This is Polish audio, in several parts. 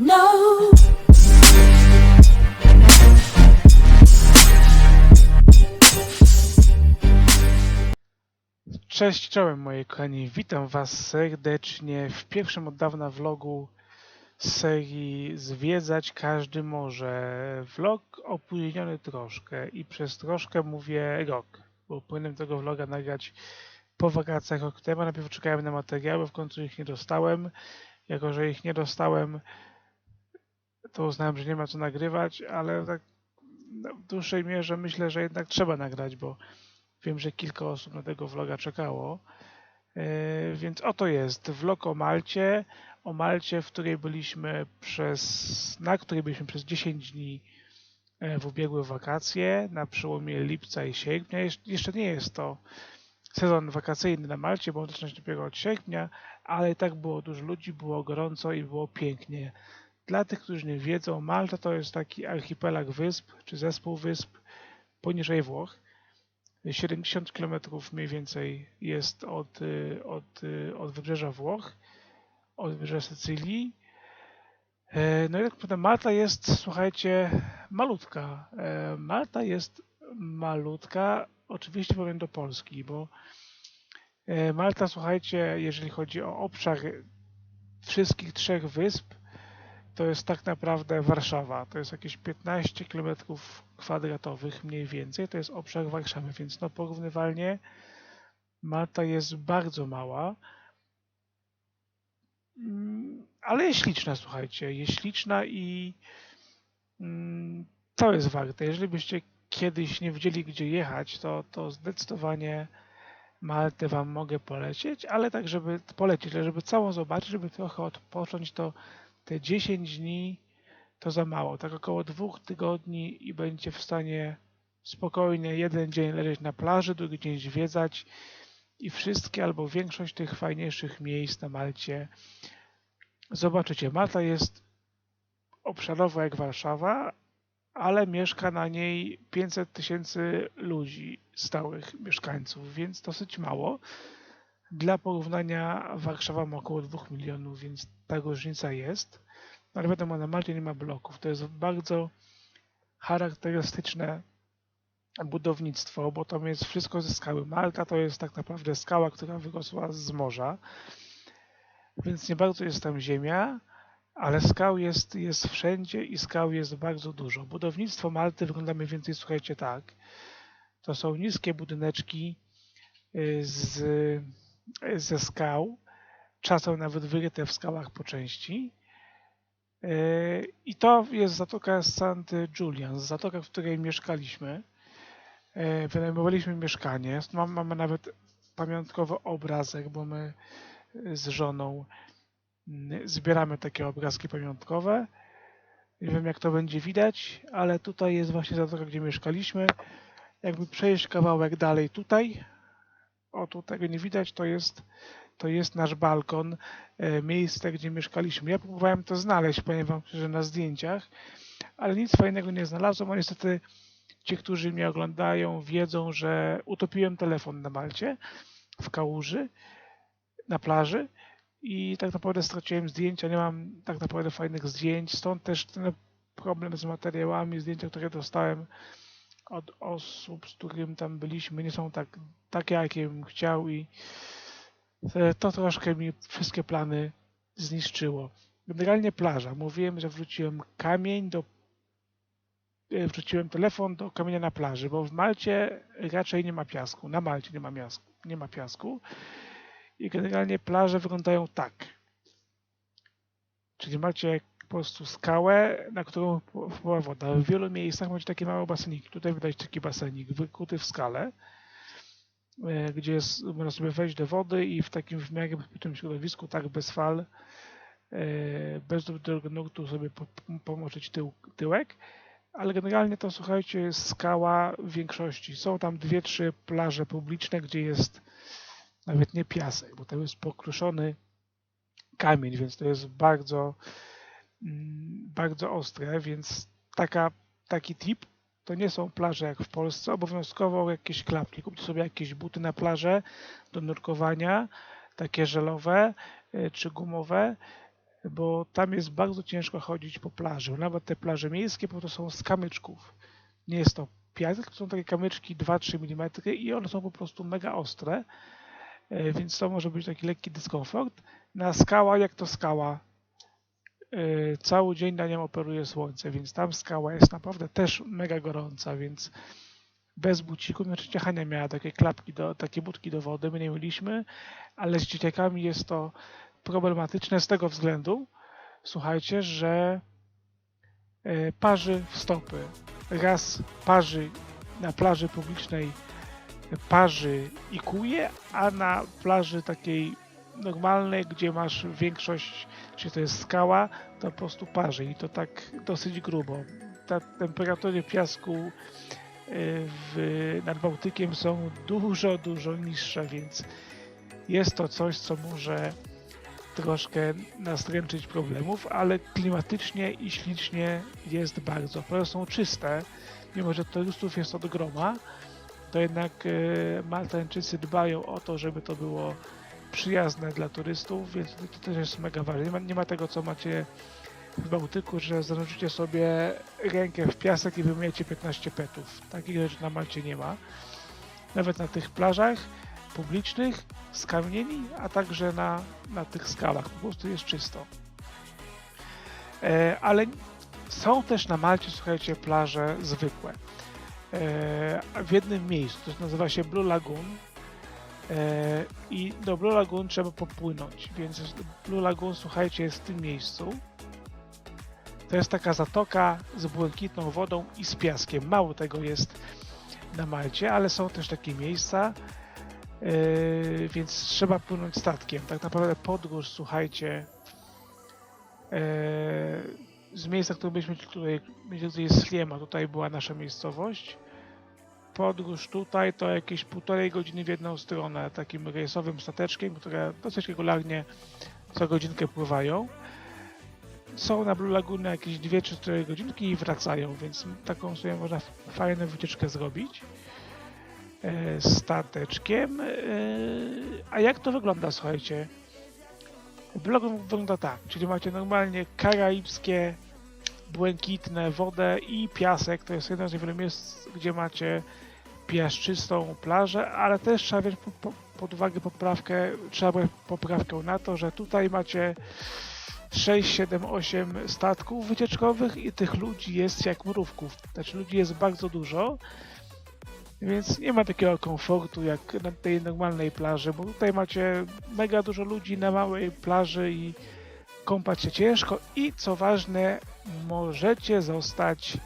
No. Cześć, czołem moi kochani, witam was serdecznie w pierwszym od dawna vlogu serii Zwiedzać każdy może. Vlog opóźniony troszkę i przez troszkę mówię rok, bo powinienem tego vloga nagrać po wakacjach rok temu. Najpierw czekałem na materiały, w końcu ich nie dostałem. Jako, że ich nie dostałem, to uznałem, że nie ma co nagrywać, ale tak w dłuższej mierze myślę, że jednak trzeba nagrać, bo Wiem, że kilka osób na tego vloga czekało. E, Więc oto jest vlog o Malcie. O Malcie, w której byliśmy przez, na której byliśmy przez 10 dni e, w ubiegłe wakacje, na przełomie lipca i sierpnia. Jesz- Jeszcze nie jest to sezon wakacyjny na Malcie, bo on zaczyna się dopiero od sierpnia, ale i tak było dużo ludzi, było gorąco i było pięknie. Dla tych, którzy nie wiedzą, Malta to jest taki archipelag wysp, czy zespół wysp poniżej Włoch. 70 km mniej więcej jest od, y, od, y, od wybrzeża Włoch, od wybrzeża Sycylii. E, No i tak naprawdę Malta jest, słuchajcie, malutka. E, Malta jest malutka, oczywiście powiem do Polski, bo e, Malta, słuchajcie, jeżeli chodzi o obszar wszystkich trzech wysp, to jest tak naprawdę Warszawa. To jest jakieś 15 km kwadratowych mniej więcej. To jest obszar Warszawy, więc no porównywalnie Malta jest bardzo mała. Mm, Ale jest śliczna, słuchajcie. Jest śliczna i mm, to jest warte. Jeżeli byście kiedyś nie wiedzieli, gdzie jechać, to, to zdecydowanie Maltę Wam mogę polecieć, ale tak, żeby polecieć, ale żeby całą zobaczyć, żeby trochę odpocząć, to te 10 dni to za mało. Tak około dwóch tygodni i będziecie w stanie spokojnie jeden dzień leżeć na plaży, drugi dzień zwiedzać i wszystkie albo większość tych fajniejszych miejsc na Malcie zobaczycie. Malta jest obszarowa jak Warszawa, ale mieszka na niej 500 tysięcy ludzi, stałych mieszkańców, więc dosyć mało. Dla porównania Warszawa ma około 2 milionów, więc ta różnica jest. No Ale wiadomo, na Malcie nie ma bloków. To jest bardzo charakterystyczne budownictwo, bo tam jest wszystko ze skały. Malta to jest tak naprawdę skała, która wyrosła z morza, więc nie bardzo jest tam ziemia, ale skał jest, jest wszędzie i skał jest bardzo dużo. Budownictwo Malty wygląda mniej więcej, słuchajcie, tak. To są niskie budyneczki y, z, ze skał, czasem nawet wyryte w skałach po części. Yy, I to jest zatoka St. Julian, zatoka, w której mieszkaliśmy. Yy, Wynajmowaliśmy mieszkanie. Mam, mamy nawet pamiątkowy obrazek, bo my z żoną mm, zbieramy takie obrazki pamiątkowe. Nie wiem, jak to będzie widać, ale tutaj jest właśnie zatoka, gdzie mieszkaliśmy. Jakby przejść kawałek dalej tutaj, o tu tego nie widać, to jest, to jest nasz balkon, e, miejsce, gdzie mieszkaliśmy. Ja próbowałem to znaleźć, powiem wam szczerze, na zdjęciach, ale nic fajnego nie znalazłem, a niestety ci, którzy mnie oglądają, wiedzą, że utopiłem telefon na Malcie, w kałuży, na plaży i tak naprawdę straciłem zdjęcia, nie mam tak naprawdę fajnych zdjęć, stąd też ten problem z materiałami, zdjęcia, które dostałem od osób, z którym tam byliśmy, nie są tak, takie, jakie bym chciał i e, to troszkę mi wszystkie plany zniszczyło. Generalnie plaża. Mówiłem, że wrzuciłem kamień do e, wrzuciłem telefon do kamienia na plaży, bo w Malcie raczej nie ma piasku. Na Malcie nie ma, miasku, nie ma piasku. I generalnie plaże wyglądają tak. Czyli macie po prostu skałę, na którą wpływa woda. W wielu miejscach macie takie małe baseniki. Tutaj widać taki basenik wykuty w skale, e, gdzie jest, można sobie wejść do wody i w takim w miarę bezpiecznym środowisku, tak bez fal, e, bez dobrego nurtu sobie po- pomoczyć tył, tyłek. Ale generalnie to słuchajcie, jest skała w większości. Są tam dwie, trzy plaże publiczne, gdzie jest nawet nie piasek, bo to jest pokruszony kamień, więc to jest bardzo, bardzo ostre, więc taka, taki tip to nie są plaże jak w Polsce, obowiązkowo jakieś klapki. Kupcie sobie jakieś buty na plażę do nurkowania, takie żelowe y, czy gumowe bo tam jest bardzo ciężko chodzić po plaży. Nawet te plaże miejskie po prostu są z kamyczków. Nie jest to piasek, to są takie kamyczki 2-3 mm i one są po prostu mega ostre, e, więc to może być taki lekki dyskomfort. Na skała, jak to skała, e, cały dzień na nią operuje słońce, więc tam skała jest naprawdę też mega gorąca, więc bez buciku, znaczy Hania miała takie klapki, do, takie budki do wody, my nie mieliśmy, ale z dzieciakami jest to problematyczne z tego względu, słuchajcie, że e, parzy w stopy. Raz parzy na plaży publicznej parzy i kuje, a na plaży takiej normalnej, gdzie masz większość, czy to jest skała, to po prostu parzy i to tak dosyć grubo. Temperatury piasku e, w, nad Bałtykiem są dużo, dużo niższe, więc jest to coś, co może troszkę nastręczyć problemów, ale klimatycznie i ślicznie jest bardzo. Pole są czyste, mimo że turystów jest od groma, to jednak e, Maltańczycy dbają o to, żeby to było przyjazne dla turystów, więc to też jest mega ważne. Nie ma, nie ma tego, co macie w Bałtyku, że zanurzycie sobie rękę w piasek i wymyjecie 15 petów. Takich rzeczy na Malcie nie ma. Nawet na tych plażach publicznych, skamienieni, a także na, na tych skalach. Po prostu jest czysto. E, ale są też na Malcie, słuchajcie, plaże zwykłe. E, w jednym miejscu, to nazywa się Blue Lagoon. E, I do Blue Lagoon trzeba popłynąć, więc Blue Lagoon, słuchajcie, jest w tym miejscu. To jest taka zatoka z błękitną wodą i z piaskiem. Mało tego jest na Malcie, ale są też takie miejsca, Yy, więc trzeba płynąć statkiem. Tak naprawdę podróż, słuchajcie, yy, z miejsca, które byliśmy tutaj, gdzie jest Sliema, tutaj była nasza miejscowość. Podróż tutaj to jakieś półtorej godziny w jedną stronę takim rejsowym stateczkiem, które dosyć regularnie co godzinkę pływają. Są na Blue Lagoon jakieś 2 czy 4 godzinki i wracają, więc taką sobie można fajną wycieczkę zrobić. E, stateczkiem. E, a jak to wygląda, słuchajcie? Blog wygląda tak, czyli macie normalnie karaibskie, błękitne wodę i piasek. To jest jedno z niewielu miejsc, gdzie macie piaszczystą plażę, ale też trzeba wziąć pod uwagę poprawkę, trzeba brać poprawkę na to, że tutaj macie 6, 7, 8 statków wycieczkowych i tych ludzi jest jak mrówków. Znaczy ludzi jest bardzo dużo więc nie ma takiego komfortu jak na tej normalnej plaży, bo tutaj macie mega dużo ludzi na małej plaży i kąpać się ciężko i co ważne, możecie zostać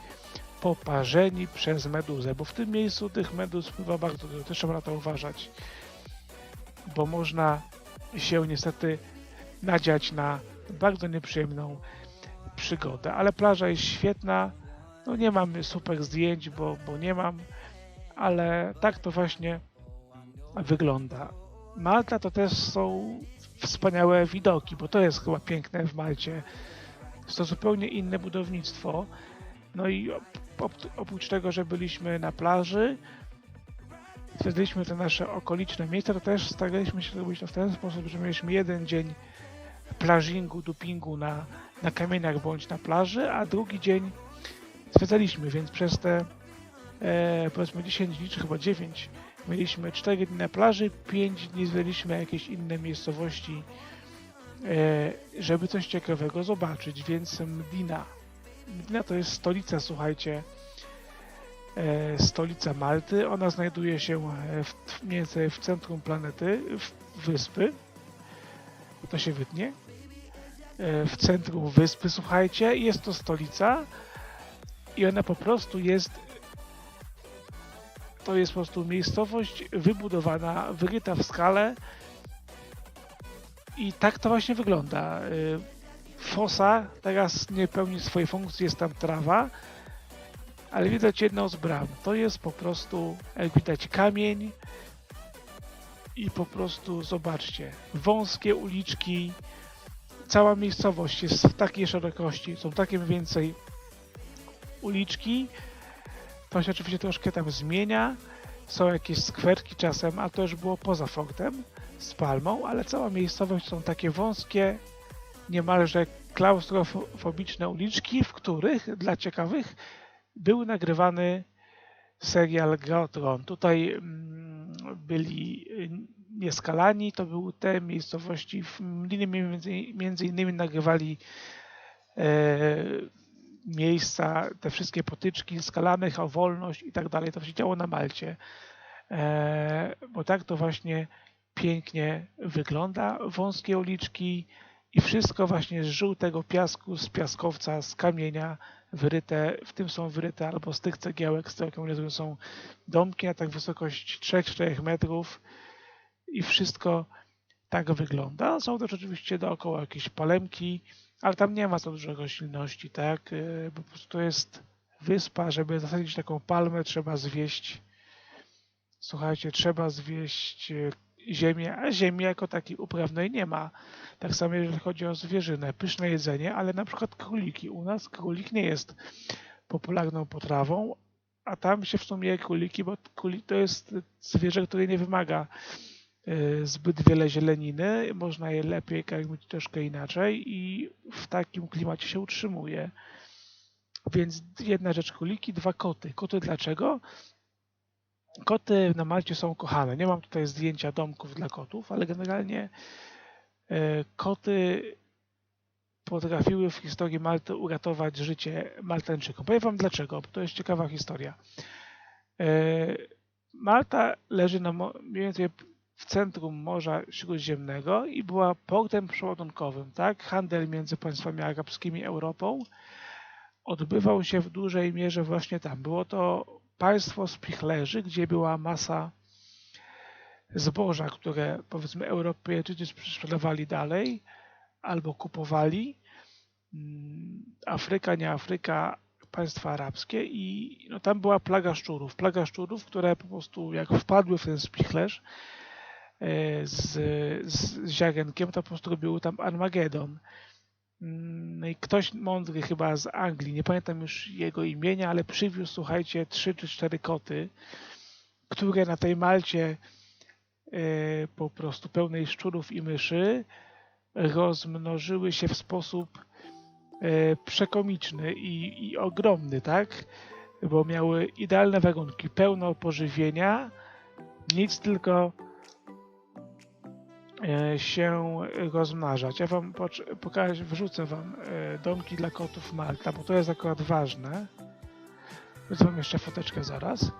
poparzeni przez meduzę, bo w tym miejscu tych meduz pływa bardzo dużo, też trzeba na to uważać, bo można się niestety nadziać na bardzo nieprzyjemną przygodę, ale plaża jest świetna, no nie mamy super zdjęć, bo, bo nie mam, ale tak to właśnie wygląda. Malta to też są wspaniałe widoki, bo to jest chyba piękne w Malcie. Jest to zupełnie inne budownictwo. No i oprócz tego, że byliśmy na plaży, zwiedziliśmy te nasze okoliczne miejsca, to też staraliśmy się zrobić to w ten sposób, że mieliśmy jeden dzień plażingu, dupingu na, na kamieniach bądź na plaży, a drugi dzień zwiedzaliśmy, więc przez te e, powiedzmy 10 dni, czy chyba 9, mieliśmy 4 dni na plaży, 5 dni zwiedziliśmy jakieś inne miejscowości, e, żeby coś ciekawego zobaczyć, więc Mdina. Mdina to jest stolica, słuchajcie, e, stolica Malty. Ona znajduje się w, mniej więcej w centrum planety, w wyspy. To się wytnie. E, w centrum wyspy, słuchajcie, jest to stolica i ona po prostu jest to jest po prostu miejscowość wybudowana, wyryta w skale i tak to właśnie wygląda. Fosa teraz nie pełni swojej funkcji, jest tam trawa, ale widać jedną z bram. To jest po prostu, jak widać, kamień i po prostu zobaczcie, wąskie uliczki, cała miejscowość jest w takiej szerokości, są takie więcej uliczki, to się oczywiście troszkę tam zmienia. Są jakieś skwerki czasem, a to już było poza fortem z palmą, ale cała miejscowość są takie wąskie niemalże klaustrofobiczne uliczki, w których dla ciekawych był nagrywany serial Gra o Tron. Tutaj mm, byli y, nieskalani, to były te miejscowości, w między, między innymi nagrywali e, miejsca, te wszystkie potyczki skalanych o wolność i tak dalej. To się działo na Malcie. E, bo tak to właśnie pięknie wygląda. Wąskie uliczki i wszystko właśnie z żółtego piasku, z piaskowca, z kamienia wyryte, w tym są wyryte albo z tych cegiełek, z których są domki na tak wysokość 3-4 metrów i wszystko tak wygląda. Są też oczywiście dookoła jakieś palemki, ale tam nie ma za dużo roślinności, tak? E, po prostu to jest wyspa, żeby zasadzić taką palmę trzeba zwieść słuchajcie, trzeba zwieść e, ziemię, a ziemi jako takiej uprawnej nie ma. Tak samo jeżeli chodzi o zwierzynę, pyszne jedzenie, ale na przykład króliki. U nas królik nie jest popularną potrawą, a tam się w sumie króliki, bo królik to jest zwierzę, które nie wymaga e, zbyt wiele zieleniny, można je lepiej karmić troszkę inaczej i w takim klimacie się utrzymuje. Więc jedna rzecz króliki, dwa koty. Koty dlaczego? Koty na Malcie są kochane. Nie mam tutaj zdjęcia domków dla kotów, ale generalnie e, koty potrafiły w historii Malty uratować życie Maltańczykom. Powiem Wam dlaczego, bo to jest ciekawa historia. E, Malta leży na, mniej więcej w centrum Morza Śródziemnego i była portem przeładunkowym. Tak? Handel między państwami arabskimi Europą odbywał się w dużej mierze właśnie tam. Było to państwo spichlerzy, gdzie była masa zboża, które powiedzmy Europejczycy sprzedawali dalej albo kupowali. Mm, Afryka, nie Afryka, państwa arabskie i no, tam była plaga szczurów. Plaga szczurów, które po prostu jak wpadły w ten spichlerz e, z, z ziarenkiem, to po prostu robiły tam Armagedon. Mm, no i ktoś mądry chyba z Anglii, nie pamiętam już jego imienia, ale przywiózł, słuchajcie, trzy czy cztery koty, które na tej Malcie e, po prostu pełnej szczurów i myszy rozmnożyły się w sposób e, przekomiczny i, i ogromny, tak? Bo miały idealne warunki, pełno pożywienia, nic tylko się rozmnażać. Ja wam pokażę, wrzucę wam e, domki dla kotów Malta, bo to jest akurat ważne. Wrzucę wam jeszcze foteczkę zaraz. E,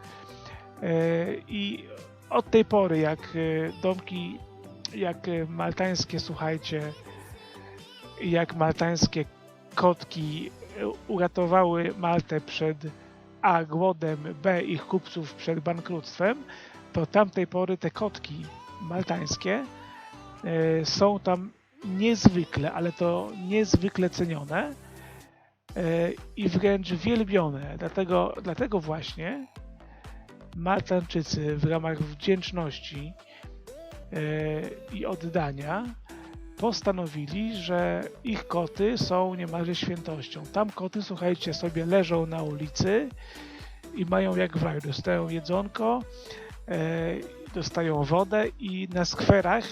I od tej pory, jak domki, jak maltańskie, słuchajcie, jak maltańskie kotki uratowały Maltę przed A głodem, B ich kupców przed bankructwem, to tamtej pory te kotki maltańskie E, są tam niezwykle, ale to niezwykle cenione e, i wręcz wielbione. Dlatego, dlatego właśnie Maltańczycy w ramach wdzięczności e, i oddania postanowili, że ich koty są niemalże świętością. Tam koty, słuchajcie, sobie leżą na ulicy i mają jak w raju. Dostają jedzonko, dostają wodę i na skwerach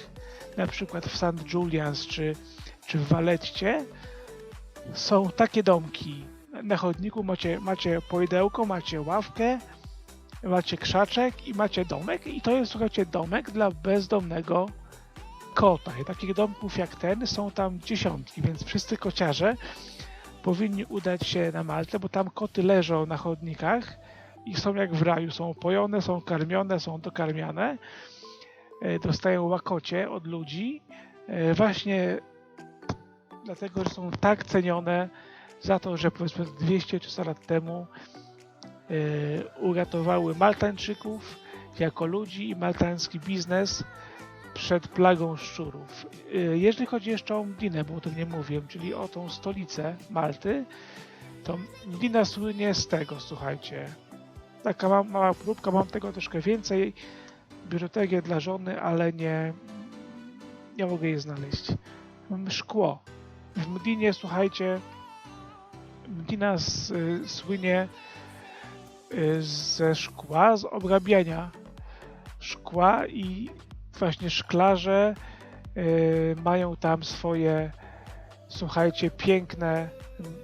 na przykład w St. Julians czy, czy w Waletcie są takie domki. Na chodniku macie, macie pojedełko, macie ławkę, macie krzaczek i macie domek i to jest, słuchajcie, domek dla bezdomnego kota. I takich domków jak ten są tam dziesiątki, więc wszyscy kociarze powinni udać się na Maltę, bo tam koty leżą na chodnikach i są jak w raju, są pojone, są karmione, są dokarmiane dostają łakocie od ludzi e, właśnie dlatego, że są tak cenione za to, że powiedzmy 200 czy 100 lat temu e, uratowały Maltańczyków jako ludzi i maltański biznes przed plagą szczurów. Jeżeli chodzi jeszcze o Mdinę, bo o tym nie mówiłem, czyli o tą stolicę Malty, to Mdina słynie z tego, słuchajcie. Taka mała próbka, mam tego troszkę więcej biżuterię dla żony, ale nie, nie mogę jej znaleźć. Szkło. W Mdinie, słuchajcie, Mdina z, słynie y, ze szkła, z obrabiania szkła i właśnie szklarze y, mają tam swoje, Słuchajcie, piękne,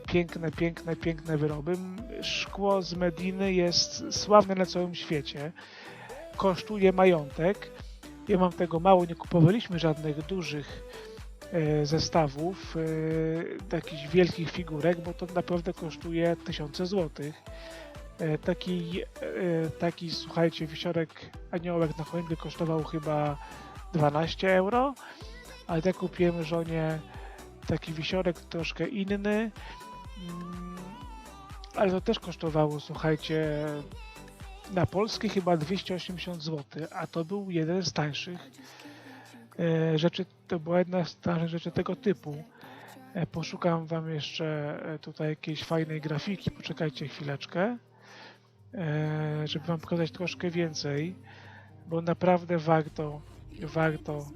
piękne, piękne, piękne wyroby. Szkło z Mediny jest sławne na całym świecie. Kosztuje majątek. Ja mam tego mało, nie kupowaliśmy żadnych dużych e, zestawów, e, takich wielkich figurek, bo to naprawdę kosztuje tysiące złotych. E, Taki, taki, słuchajcie, wisiorek aniołek na choinkę kosztował chyba 12 euro, ale ja kupiłem żonie taki wisiorek troszkę inny, mm, ale to też kosztowało, słuchajcie, na polskie chyba 280 zł, a to był jeden z tańszych e, rzeczy, to była jedna z tańszych rzeczy tego typu. E, Poszukam wam jeszcze e, tutaj jakiejś fajnej grafiki, poczekajcie chwileczkę, żeby wam pokazać troszkę więcej, bo naprawdę warto, warto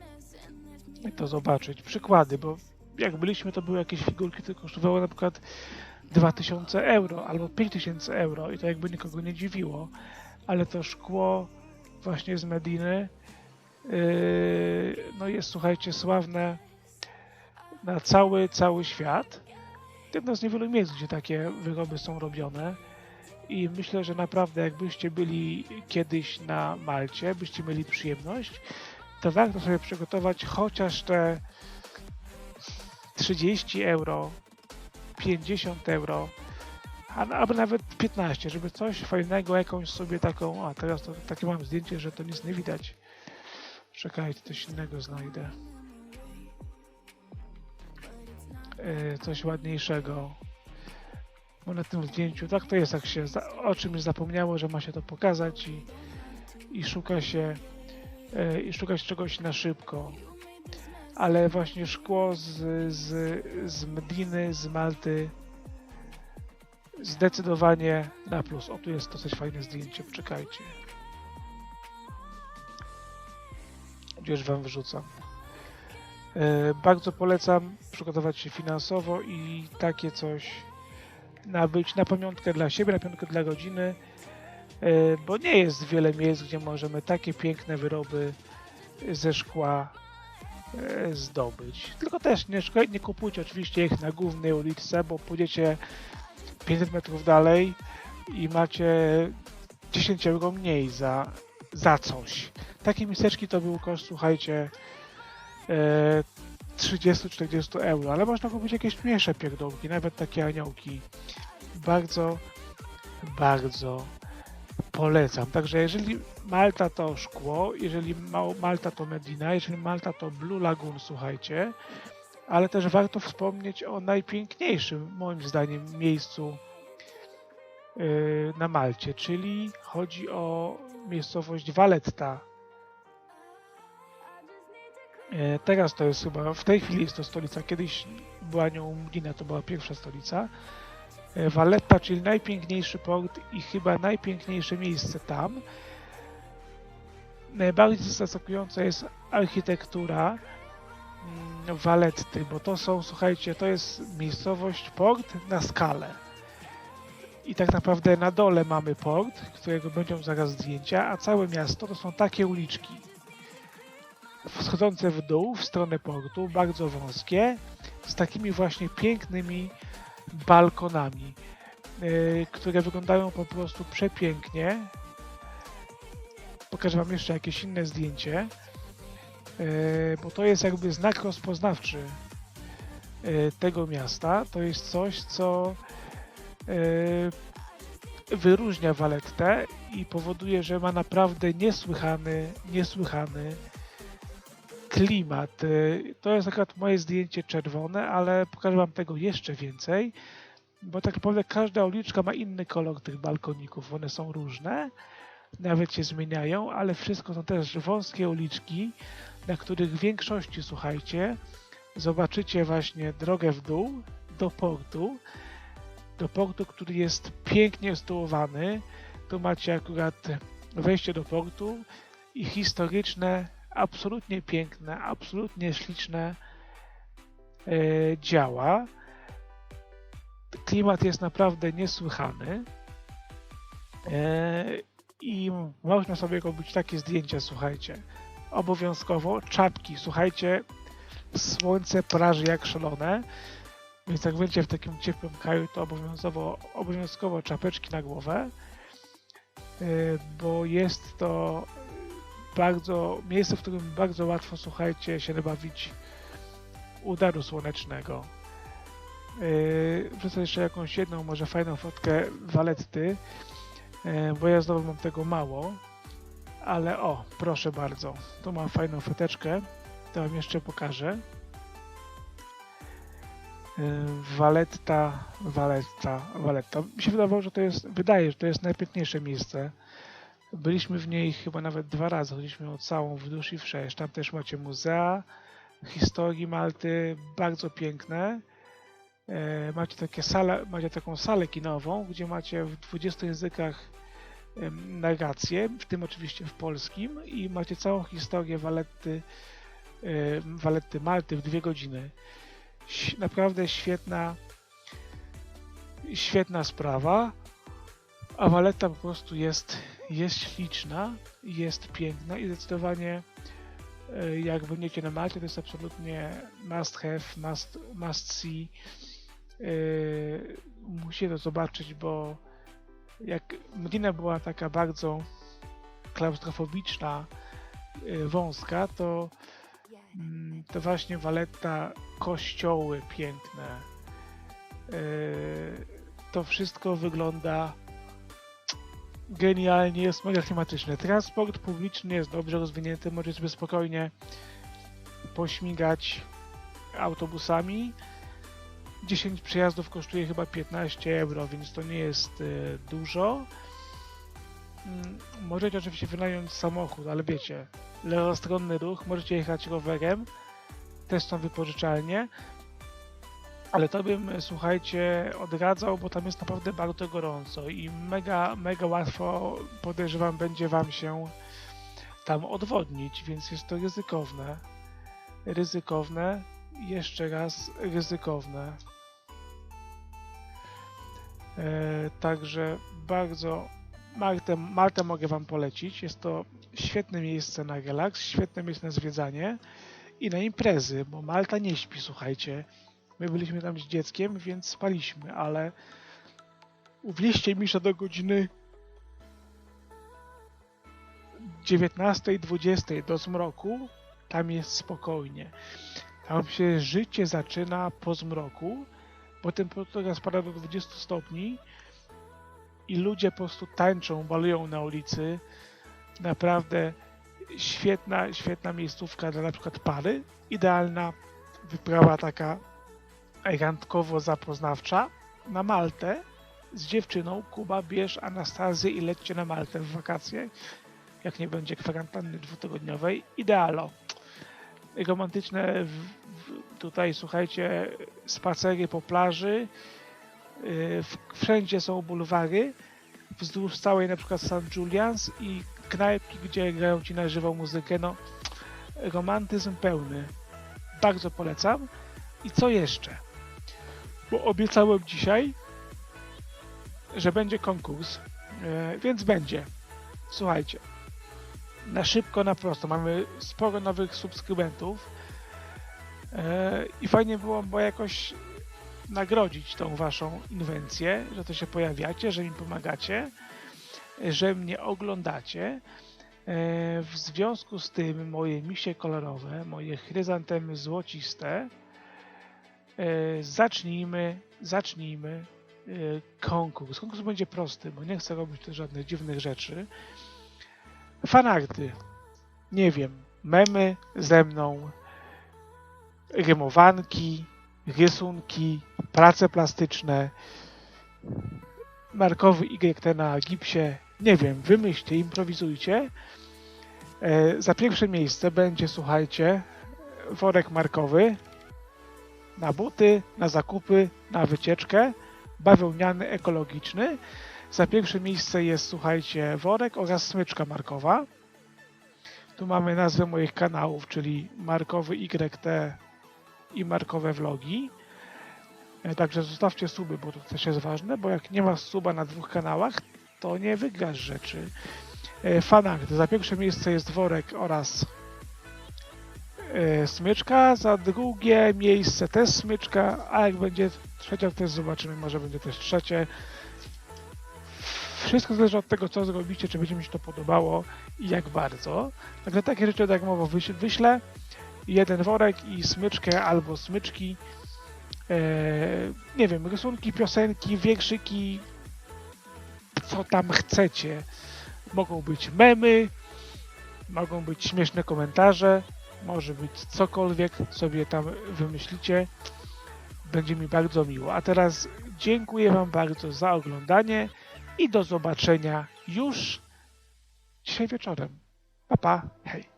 to zobaczyć. Przykłady, bo jak byliśmy, to były jakieś figurki, które kosztowały na przykład 2000 euro albo 5000 euro i to jakby nikogo nie dziwiło, ale to szkło właśnie z Mediny yy, no jest, słuchajcie, sławne na cały, cały świat. Jedno z niewielu miejsc, gdzie takie wyroby są robione i myślę, że naprawdę jakbyście byli kiedyś na Malcie, byście mieli przyjemność, to warto sobie przygotować chociaż te 30 euro, 50 euro, a, albo nawet 15, żeby coś fajnego, jakąś sobie taką, a teraz to takie mam zdjęcie, że to nic nie widać. Czekajcie, coś innego znajdę. E, coś ładniejszego. Bo na tym zdjęciu, tak to jest, jak się za, o czymś zapomniało, że ma się to pokazać i, i szuka się e, i szukać czegoś na szybko. Ale właśnie szkło z, z, z Mediny, z Malty zdecydowanie na plus. O, tu jest coś fajne zdjęcie, poczekajcie. Gdzież wam wyrzucam. E, bardzo polecam przygotować się finansowo i takie coś nabyć na pamiątkę dla siebie, na pamiątkę dla rodziny, e, bo nie jest wiele miejsc, gdzie możemy takie piękne wyroby ze szkła e, zdobyć. Tylko też nie, nie kupujcie oczywiście ich na głównej uliczce, bo pójdziecie 500 metrów dalej i macie 10 euro mniej za, za coś. Takie miseczki to był koszt, słuchajcie, e, 30-40 euro, ale można kupić jakieś mniejsze pierdółki, nawet takie aniołki. Bardzo, bardzo polecam. Także jeżeli Malta to szkło, jeżeli Ma- Malta to Medina, jeżeli Malta to Blue Lagoon, słuchajcie, ale też warto wspomnieć o najpiękniejszym, moim zdaniem, miejscu yy, na Malcie, czyli chodzi o miejscowość Valletta. E, Teraz to jest chyba, w tej chwili jest to stolica, kiedyś była nią Mdina, to była pierwsza stolica. Valletta, czyli najpiękniejszy port i chyba najpiękniejsze miejsce tam. Najbardziej zaskakująca jest architektura mm, Valetty, bo to są, słuchajcie, to jest miejscowość, port na skalę. I tak naprawdę na dole mamy port, którego będą zaraz zdjęcia, a całe miasto to są takie uliczki schodzące w dół w stronę portu, bardzo wąskie, z takimi właśnie pięknymi balkonami, yy, które wyglądają po prostu przepięknie. Pokażę Wam jeszcze jakieś inne zdjęcie, bo to jest jakby znak rozpoznawczy yy, tego miasta. To jest coś, co yy, wyróżnia Vallettę i powoduje, że ma naprawdę niesłychany, niesłychany klimat. To jest akurat moje zdjęcie czerwone, ale pokażę Wam tego jeszcze więcej, bo tak naprawdę każda uliczka ma inny kolor tych balkoników. One są różne, nawet się zmieniają, ale wszystko są też wąskie uliczki, na których w większości, słuchajcie, zobaczycie właśnie drogę w dół do portu, do portu, który jest pięknie stułowany. Tu macie akurat wejście do portu i historyczne absolutnie piękne, absolutnie śliczne e, działa. Klimat jest naprawdę niesłychany. E, I można sobie robić takie zdjęcia, słuchajcie. Obowiązkowo czapki, słuchajcie, słońce praży jak szalone. Więc jak będziecie w takim ciepłym kraju, to obowiązkowo, obowiązkowo czapeczki na głowę, y, bo jest to bardzo miejsce, w którym bardzo łatwo, słuchajcie, się nabawić udaru słonecznego. Yy, wrzucę jeszcze jakąś jedną, może fajną fotkę Waletty, bo ja znowu mam tego mało, ale o, proszę bardzo, tu mam fajną foteczkę, to wam jeszcze pokażę. Yy, Waletta, Waletta, Waletta. Mi się wydawało, że to jest, wydaje, że to jest najpiękniejsze miejsce. Byliśmy w niej chyba nawet dwa razy, chodziliśmy ją całą wzdłuż i wszerz. Tam też macie muzea, historii Malty, bardzo piękne. E, Macie, takie sale, macie taką salę kinową, gdzie macie w 20 językach narrację, w tym oczywiście w polskim i macie całą historię Waletty, Waletty Malty w dwie godziny. Naprawdę świetna świetna sprawa, a Waletta po prostu jest, jest śliczna, jest piękna i zdecydowanie e, jak będziecie na Malcie, to jest absolutnie must have, must, must see. Yy, to zobaczyć, bo jak Medina była taka bardzo klaustrofobiczna, yy, wąska, to, mm, to właśnie Waletta, kościoły piękne, yy, to wszystko wygląda genialnie, jest mega klimatyczne. Transport publiczny jest dobrze rozwinięty, możecie sobie spokojnie pośmigać autobusami. 10 przejazdów kosztuje chyba 15 euro, więc to nie jest y, dużo. Mm, Możecie oczywiście wynająć samochód, ale wiecie, lewostronny ruch, możecie jechać rowerem, też są wypożyczalnie, ale to bym, y, słuchajcie, odradzał, bo tam jest naprawdę bardzo gorąco i mega, mega łatwo, podejrzewam, będzie Wam się tam odwodnić, więc jest to ryzykowne. Ryzykowne, jeszcze raz ryzykowne. E, także bardzo Maltę, Maltę mogę Wam polecić. Jest to świetne miejsce na relaks, świetne miejsce na zwiedzanie i na imprezy, bo Malta nie śpi, słuchajcie. My byliśmy tam z dzieckiem, więc spaliśmy, ale uwieźcie mi, że do godziny 19-20 do zmroku tam jest spokojnie. Tam się życie zaczyna po zmroku, bo temperatura spada do 20 stopni i ludzie po prostu tańczą, balują na ulicy. Naprawdę świetna, świetna miejscówka dla na przykład pary. Idealna wyprawa taka randkowo-zapoznawcza na Maltę z dziewczyną. Kuba, bierz Anastazję i lećcie na Maltę w wakacje. Jak nie będzie kwarantanny dwutygodniowej. Idealo romantyczne tutaj, słuchajcie, spacery po plaży. W, wszędzie są bulwary. Wzdłuż całej na przykład St. Julian's i knajpki, gdzie grają ci na żywą muzykę. No, romantyzm pełny. Bardzo polecam. I co jeszcze? Bo obiecałem dzisiaj, że będzie konkurs, yy, więc będzie. Słuchajcie na szybko, na prosto. Mamy sporo nowych subskrybentów e, i fajnie było, bo jakoś nagrodzić tą waszą inwencję, że to się pojawiacie, że mi pomagacie, że mnie oglądacie. E, w związku z tym moje misie kolorowe, moje chryzantemy złociste, e, zacznijmy, zacznijmy konkurs. Konkurs będzie prosty, bo nie chcę robić tu żadnych dziwnych rzeczy. Fanarty. Nie wiem. Memy ze mną. Rymowanki, rysunki, prace plastyczne. Markowy YT na gipsie. Nie wiem. Wymyślcie, improwizujcie. E, za pierwsze miejsce będzie, słuchajcie, worek markowy na buty, na zakupy, na wycieczkę, bawełniany, ekologiczny. Za pierwsze miejsce jest, słuchajcie, worek oraz smyczka markowa. Tu mamy nazwę moich kanałów, czyli markowy YT i markowe vlogi. E, Także zostawcie suby, bo to też jest ważne, bo jak nie masz suba na dwóch kanałach, to nie wygrasz rzeczy. E, Fanart. Za pierwsze miejsce jest worek oraz e, smyczka, za drugie miejsce też smyczka, a jak będzie trzecia, to też zobaczymy, może będzie też trzecie. Wszystko zależy od tego, co zrobicie, czy będzie mi się to podobało i jak bardzo. Także takie rzeczy darmowo wyś- wyślę. Jeden worek i smyczkę albo smyczki. E, nie wiem, rysunki, piosenki, wierszyki, co tam chcecie. Mogą być memy, mogą być śmieszne komentarze, może być cokolwiek sobie tam wymyślicie. Będzie mi bardzo miło. A teraz dziękuję Wam bardzo za oglądanie i do zobaczenia już dzisiaj wieczorem. Pa, pa, hej.